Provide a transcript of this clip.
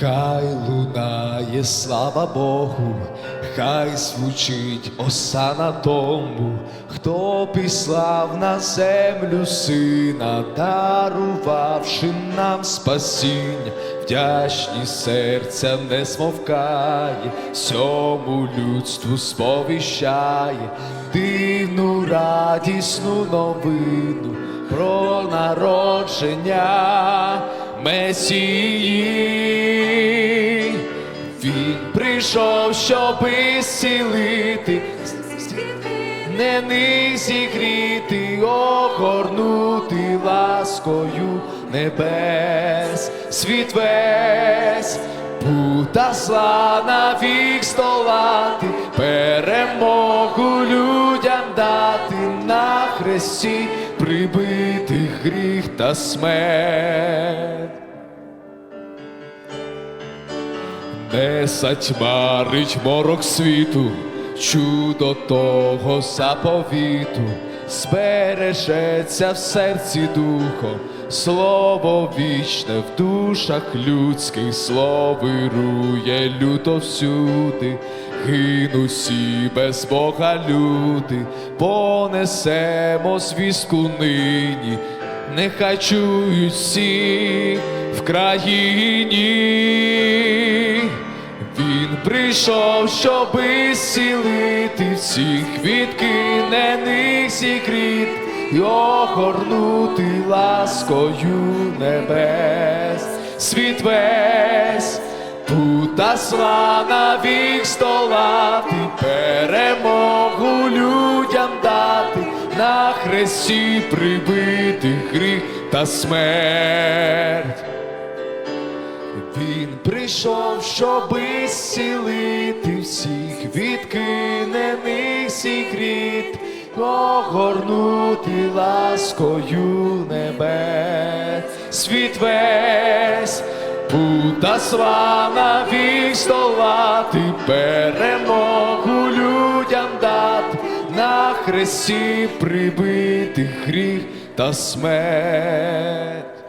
Хай лунає, слава Богу, хай звучить осана тому, хто післав на землю сина, дарувавши нам спасіння, вдячні серця не смовкає, всьому людству сповіщає, дивну радісну новину про народження Месії. Прийшов, щоби зцілити, не зігріти, огорнути ласкою небес, світ весь, пута зла навік здолати, перемогу людям дати на хресті, прибити гріх та смерть. Не затьмарить морок світу, чудо того заповіту, збережеться в серці духом, слово вічне в душах людських, слово вирує люто всюди, всі без Бога люди, понесемо звістку нині, нехай чують всі в країні. Прийшов, щоби зцілити всіх відкинених зігріт і огорнути ласкою небес, світ весь, пута зла навік здолати, перемогу людям дати, на хресті прибити гріх та смерть. Він прийшов, щоби зцілити всіх відкинених секрет, огорнути ласкою небес, світ весь, зла навік здолати, перемогу людям дати, на хресті прибити гріх та смерть.